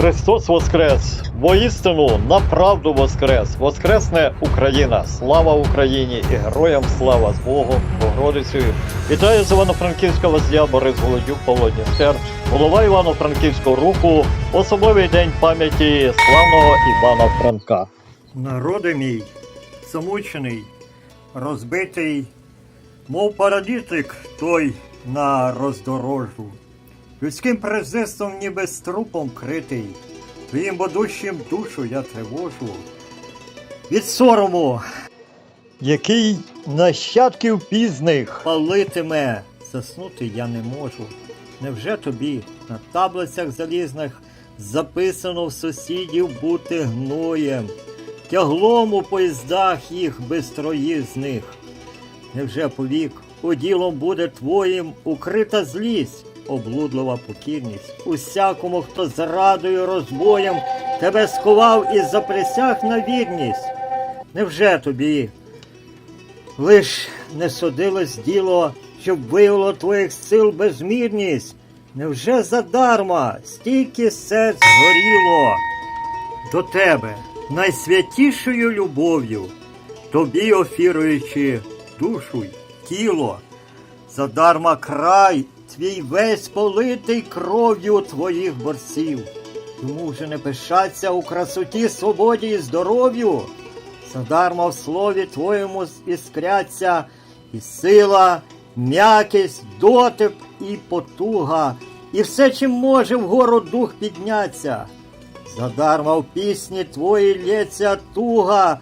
Христос Воскрес! Воістину направду Воскрес! Воскресне Україна! Слава Україні і героям слава з Богом, Богородицею! Вітаю з Івано-Франківська Лазя Борис Голодюк, Павло Дністер, голова Івано-Франківського руху, особливий день пам'яті славного Івана Франка. Народи мій, замучений, розбитий, мов паралітик той на роздорожу. Людським презирством ніби з трупом критий, твоїм бодущим душу я тривожу. Від сорому Який нащадків пізних палитиме, заснути я не можу. Невже тобі на таблицях залізних записано в сусідів бути гноєм, тяглом у поїздах їх безтроїзних? Невже повік уділом буде твоїм укрита злість, облудлива покірність? Усякому, хто зрадою розбоєм тебе сховав і заприсяг на вірність? Невже тобі Лиш не судилось діло, щоб виявило твоїх сил безмірність. Невже задарма стільки серць горіло до тебе найсвятішою любов'ю, тобі офіруючи душу й тіло, задарма край твій весь политий кров'ю твоїх борців. Йому вже не пишаться у красоті, свободі і здоров'ю. Задарма в слові твоєму іскряться і сила, м'якість, дотип і потуга, і все, чим може вгору дух підняться. Задарма в пісні твої лється туга,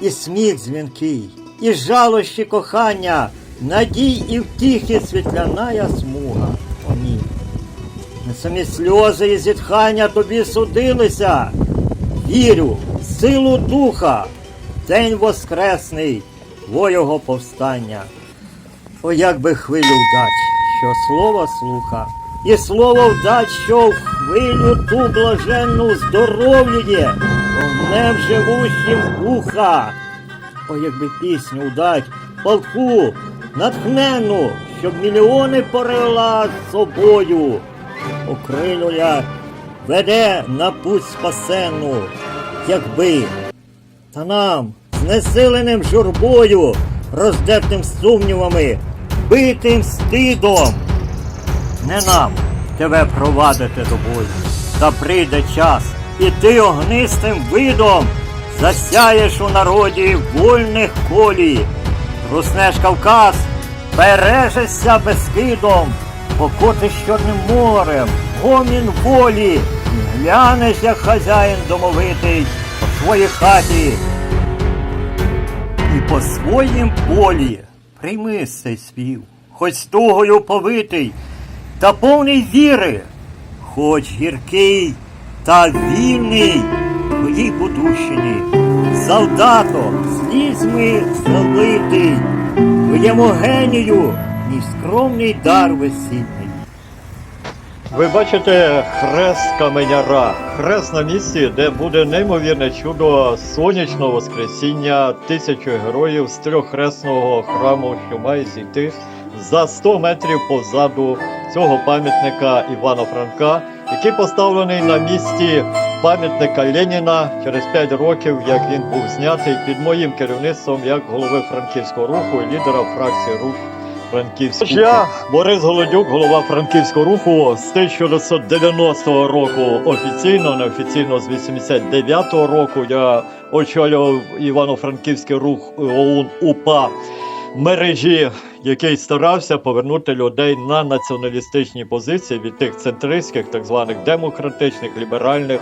і сміх дзвінкий, і жалощі кохання, надій і втіхи світляная смуга. Ні. Самі сльози і зітхання тобі судилися. Вірю, в силу духа, день воскресний, твоєго повстання. О, як би хвилю вдать, що слово слуха, і слово вдать, що в хвилю ту блаженну здоров'ює, огнем живущим вуха. О, якби пісню вдать, палку, натхненну, щоб мільйони порила з собою. Окрилюля веде на путь спасенну, якби. Та нам, знесиленим журбою, роздертим сумнівами, битим стидом. Не нам тебе провадити до бою. Та прийде час, і ти огнистим видом засяєш у народі вольних колій. Руснеш Кавказ, бережешся безкидом, покотиш чорним морем, гомін волі, глянеш, як хазяїн домовитий по своїй хаті. І по своїм полі прийми цей спів, хоч тугою повитий, та повний віри, хоч гіркий та вільний твоїй будущині, солдатом слізьми залитий, твоєму генію, мій скромний дар весільний. Ви бачите хрест каменяра, хрест на місці, де буде неймовірне чудо сонячного воскресіння тисячі героїв з трьоххресного храму, що має зійти за 100 метрів позаду цього пам'ятника Івана Франка, який поставлений на місці пам'ятника Леніна через 5 років, як він був знятий під моїм керівництвом як голови франківського руху і лідера фракції рух. Франківського. Я Борис Голодюк, голова франківського руху з 1990 року офіційно, неофіційно з 89-го року. Я очолював Івано-Франківський рух ОУН УПА мережі, який старався повернути людей на націоналістичні позиції від тих центристських, так званих демократичних, ліберальних,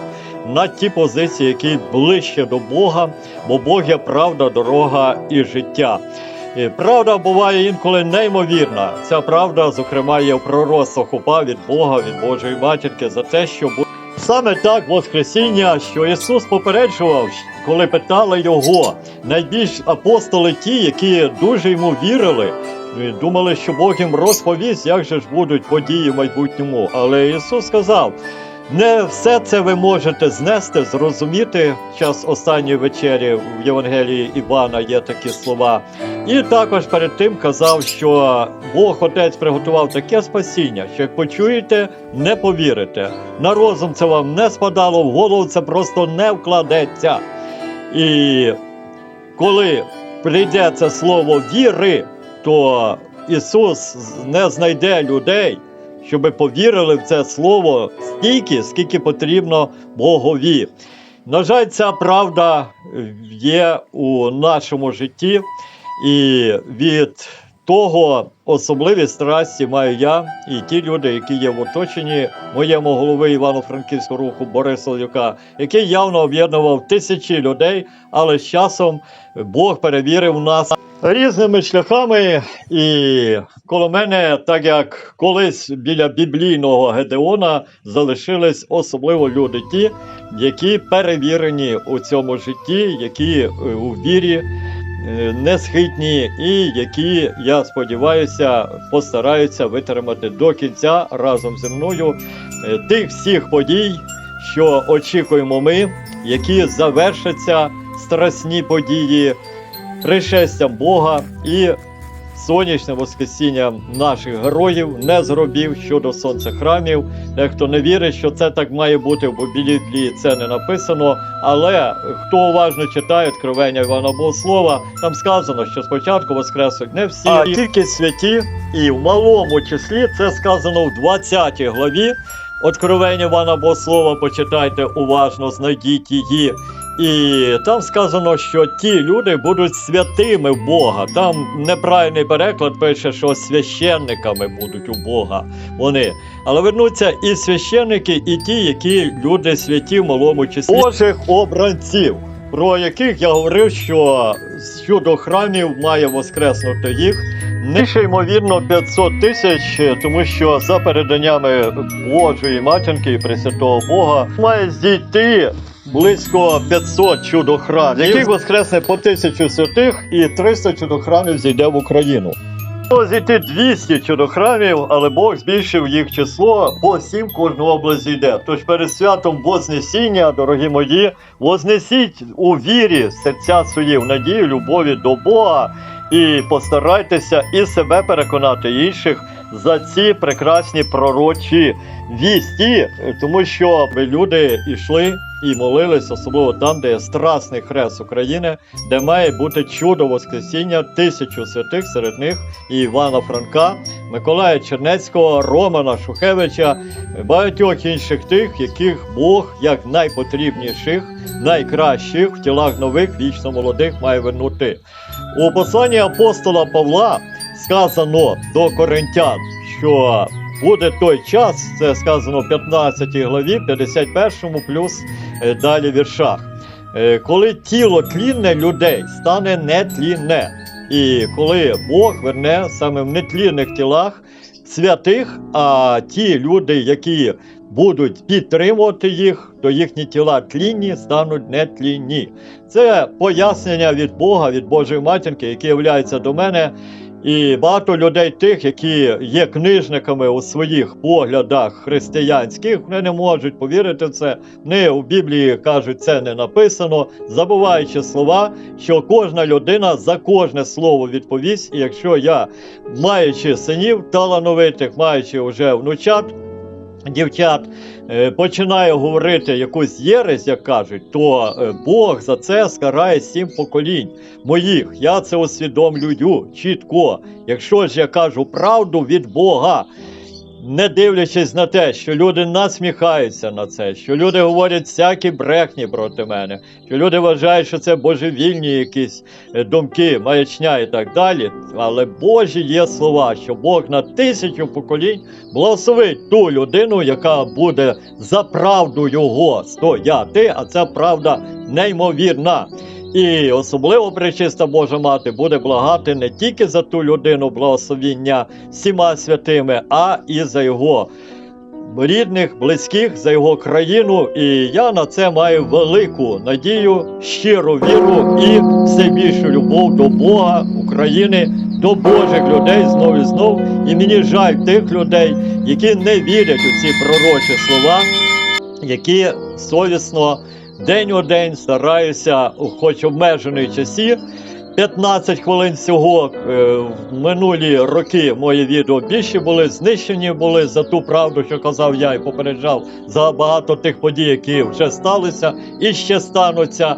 на ті позиції, які ближче до Бога, бо Бог є правда, дорога і життя. І правда буває інколи неймовірна. Ця правда, зокрема, є в пророцтвах упа від Бога, від Божої матінки за те, що саме так Воскресіння, що Ісус попереджував, коли питали його, найбільш апостоли ті, які дуже йому вірили. Думали, що Бог їм розповість, як же ж будуть події в майбутньому. Але Ісус сказав: Не все це ви можете знести, зрозуміти. Час останньої вечері в Євангелії Івана є такі слова. І також перед тим казав, що Бог Отець приготував таке спасіння, що як почуєте, не повірите. На розум це вам не спадало, в голову це просто не вкладеться. І коли прийде це слово віри, то Ісус не знайде людей, щоб повірили в це слово стільки, скільки потрібно Богові. На жаль, ця правда є у нашому житті, і від того особливі страсті маю я і ті люди, які є в оточенні моєму голови Івано-Франківського руху Бориса Люка, який явно об'єднував тисячі людей, але з часом Бог перевірив нас різними шляхами. І коло мене, так як колись біля біблійного Гедеона, залишились особливо люди ті, які перевірені у цьому житті, які е, у вірі е, несхитні, і які, я сподіваюся, постараються витримати до кінця разом зі мною е, тих всіх подій, що очікуємо ми, які завершаться страсні події пришестям Бога і сонячним воскресінням наших героїв, не зробів щодо сонцехрамів. Дехто не вірить, що це так має бути, в Біблії це не написано. Але хто уважно читає откровення Івана Богослова, там сказано, що спочатку воскресуть не всі, а тільки святі, і в малому числі це сказано в 20 главі. Откровення Івана Богослова почитайте уважно, знайдіть її. І там сказано, що ті люди будуть святими в Бога. Там неправильний переклад пише, що священниками будуть у Бога вони. Але вернуться і священники, і ті, які люди святі в малому числі Божих обранців, про яких я говорив, що щодо храмів має воскреснути їх. Нижче, ймовірно, 500 тисяч, тому що за переданнями Божої матінки і Пресвятого Бога має здійти близько 500 чудохрамів, яких воскресне по тисячу святих і 300 чудохрамів зійде в Україну. Зійти 200 чудохрамів, але Бог збільшив їх число, по сім кожну область зійде. Тож перед святом Вознесіння, дорогі мої, вознесіть у вірі серця свої в надії, любові до Бога і постарайтеся і себе переконати і інших за ці прекрасні пророчі вісті, тому що люди йшли і молились, особливо там, де є страсний хрест України, де має бути чудо Воскресіння тисячу святих, серед них і Івана Франка, Миколая Чернецького, Романа Шухевича, багатьох інших тих, яких Бог як найпотрібніших, найкращих в тілах нових, вічно молодих має вернути. У посланні апостола Павла сказано до коринтян, що буде той час, це сказано в 15 главі, 51 плюс е, далі віршах, е, коли тіло тлінне людей стане нетлінне. І коли Бог верне саме в нетлінних тілах святих, а ті люди, які будуть підтримувати їх, то їхні тіла тлінні стануть нетлінні. Це пояснення від Бога, від Божої матінки, які являються до мене. І багато людей, тих, які є книжниками у своїх поглядах християнських, вони не можуть повірити в це. Вони у Біблії кажуть, це не написано, забуваючи слова, що кожна людина за кожне слово відповість. І якщо я, маючи синів талановитих, маючи вже внучат, дівчат, починає говорити якусь єресь, як кажуть, то е, Бог за це скарає сім поколінь моїх. Я це усвідомлюю чітко. Якщо ж я кажу правду від Бога, не дивлячись на те, що люди насміхаються на це, що люди говорять всякі брехні проти мене, що люди вважають, що це божевільні якісь е, думки, маячня і так далі. Але Божі є слова, що Бог на тисячу поколінь благословить ту людину, яка буде за правду його стояти, а ця правда неймовірна. І особливо пречиста Божа мати буде благати не тільки за ту людину благословіння всіма святими, а і за його рідних, близьких, за його країну. І я на це маю велику надію, щиру віру і все більшу любов до Бога, України, до Божих людей знов і знов. І мені жаль тих людей, які не вірять у ці пророчі слова. які совісно день у день стараюся, хоч обмежений часі. 15 хвилин всього е, в минулі роки мої відео більше були знищені були за ту правду, що казав я і попереджав за багато тих подій, які вже сталися і ще стануться.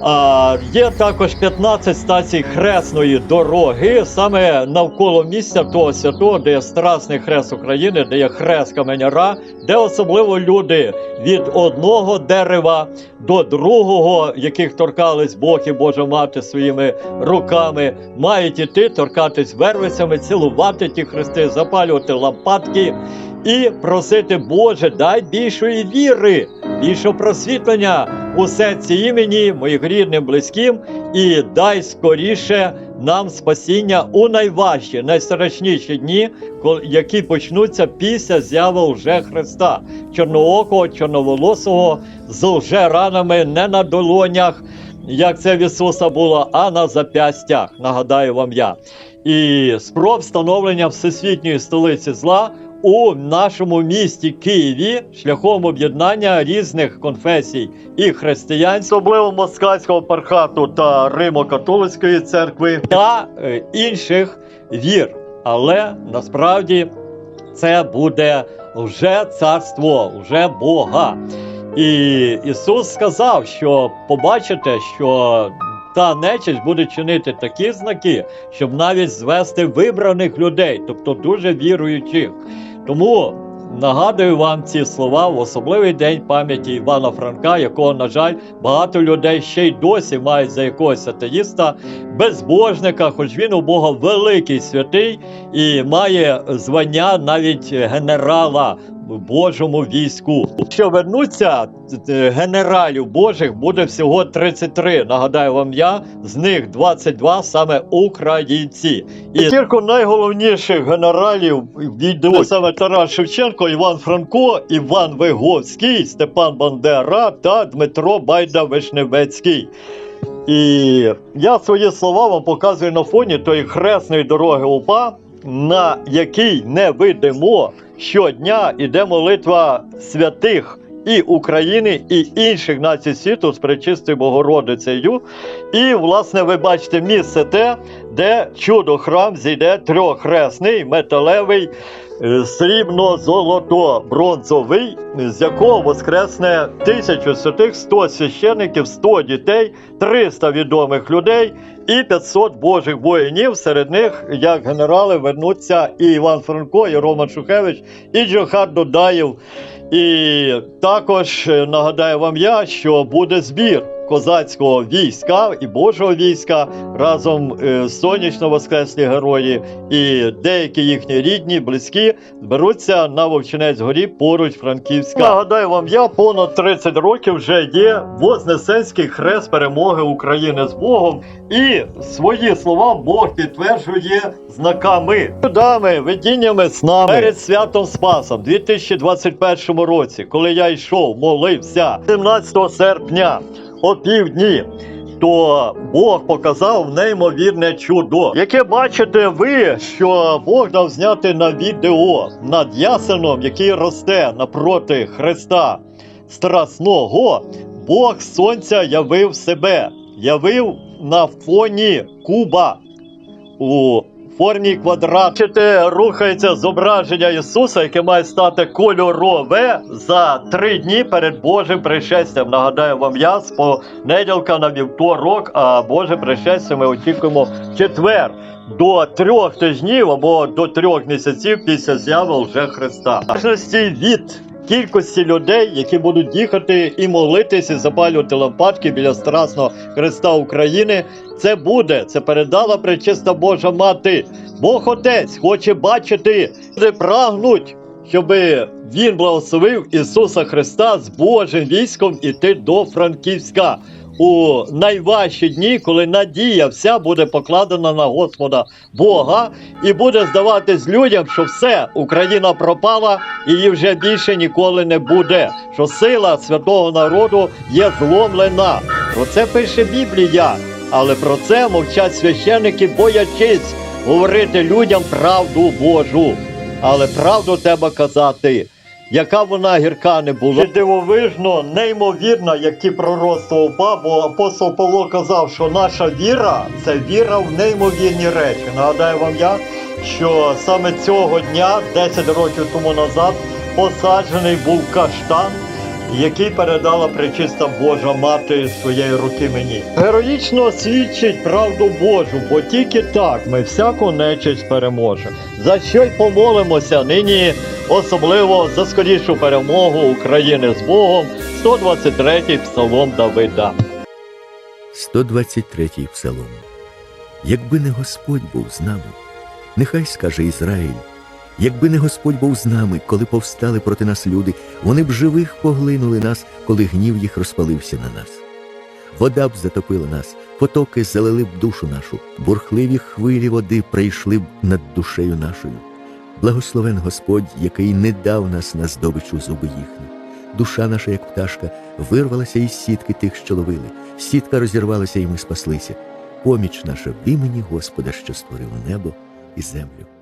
А, є також 15 стацій хресної дороги, саме навколо місця того святого, де є Страсний хрест України, де є хрест Каменяра, де особливо люди від одного дерева до другого, яких торкались Бог і Божа мати своїми руками, мають іти, торкатись вервицями, цілувати ті хрести, запалювати лампадки і просити, Боже, дай більшої віри, більшого просвітлення у серці імені моїх рідним, близьким, і дай скоріше нам спасіння у найважчі, найстрашніші дні, які почнуться після зяви вже Христа, чорноокого, чорноволосого, з вже ранами не на долонях, як це в Ісуса було, а на запястях. Нагадаю вам я. І спроб встановлення всесвітньої столиці зла у нашому місті Києві шляхом об'єднання різних конфесій і християн, особливо москальського пархату та Римо-католицької церкви та е, інших вір. Але насправді це буде вже царство, вже Бога. І Ісус сказав, що побачите, що та нечисть буде чинити такі знаки, щоб навіть звести вибраних людей, тобто дуже віруючих. Тому нагадую вам ці слова в особливий день пам'яті Івана Франка, якого, на жаль, багато людей ще й досі мають за якогось атеїста, безбожника, хоч він у Бога великий святий і має звання навіть генерала. Божому війську. Що вернуться генералів Божих буде всього 33. Нагадаю вам я, з них 22 саме українці. І кілька найголовніших генералів війдуть саме Тарас Шевченко, Іван Франко, Іван Виговський, Степан Бандера та Дмитро Байда Вишневецький. І я свої слова вам показую на фоні тої хресної дороги УПА, на якій не видимо щодня іде молитва святих і України, і інших націй світу з пречистою Богородицею. І, власне, ви бачите місце те, де чудо храм зійде трьоххресний, металевий, е, срібно-золото-бронзовий, з якого воскресне тисячу святих, 100 священиків, 100 дітей, 300 відомих людей і 500 божих воїнів. Серед них, як генерали, вернуться і Іван Франко, і Роман Шухевич, і Джохар Додаєв. І також е, нагадаю вам я, що буде збір козацького війська і Божого війська разом е, сонячно воскреслі герої. І деякі їхні рідні, близькі зберуться на Вовчинець горі поруч Франківська. Нагадаю вам, я понад 30 років вже є Вознесенський хрест перемоги України з Богом, і свої слова Бог підтверджує знаками, чудами, видіннями снами перед святом Спасом 2021 році, коли я йшов, молився. 17 серпня о півдні. То Бог показав неймовірне чудо, яке бачите ви, що Бог дав зняти на відео над ясеном, який росте напроти Христа Страсного. Бог сонця явив себе, явив на фоні куба у формі квадрат. Бачите, рухається зображення Ісуса, яке має стати кольорове за три дні перед Божим пришестям. Нагадаю вам я з понеділка на вівторок, а Боже пришестя ми очікуємо четвер. До трьох тижнів або до трьох місяців після зяви вже Христа. Від кількості людей, які будуть їхати і молитись, і запалювати лампадки біля Страсного Христа України. Це буде, це передала пречиста Божа мати. Бог Отець хоче бачити, люди прагнуть, щоб він благословив Ісуса Христа з Божим військом іти до Франківська. У найважчі дні, коли надія вся буде покладена на Господа Бога, і буде здаватись людям, що все, Україна пропала, і її вже більше ніколи не буде. Що сила святого народу є зломлена. Про це пише Біблія. Але про це мовчать священики, боячись говорити людям правду Божу. Але правду треба казати. Яка вона гірка не була. Дивовижно, неймовірно, як ті пророцтва упа, бо апостол Павло казав, що наша віра це віра в неймовірні речі. Нагадаю вам я, що саме цього дня, 10 років тому назад, посаджений був каштан, який передала пречиста Божа мати своєї руки мені. Героїчно свідчить правду Божу, бо тільки так ми всяку нечисть переможемо. За що й помолимося нині, особливо за скорішу перемогу України з Богом, 123-й псалом Давида. 123 псалом. Якби не Господь був з нами, нехай скаже Ізраїль, якби не Господь був з нами, коли повстали проти нас люди, вони б живих поглинули нас, коли гнів їх розпалився на нас. Вода б затопила нас, потоки залили б душу нашу, бурхливі хвилі води прийшли б над душею нашою. Благословен Господь, який не дав нас на здобичу зуби їхні. Душа наша, як пташка, вирвалася із сітки тих, що ловили. Сітка розірвалася, і ми спаслися. Поміч наша в імені Господа, що створив небо і землю.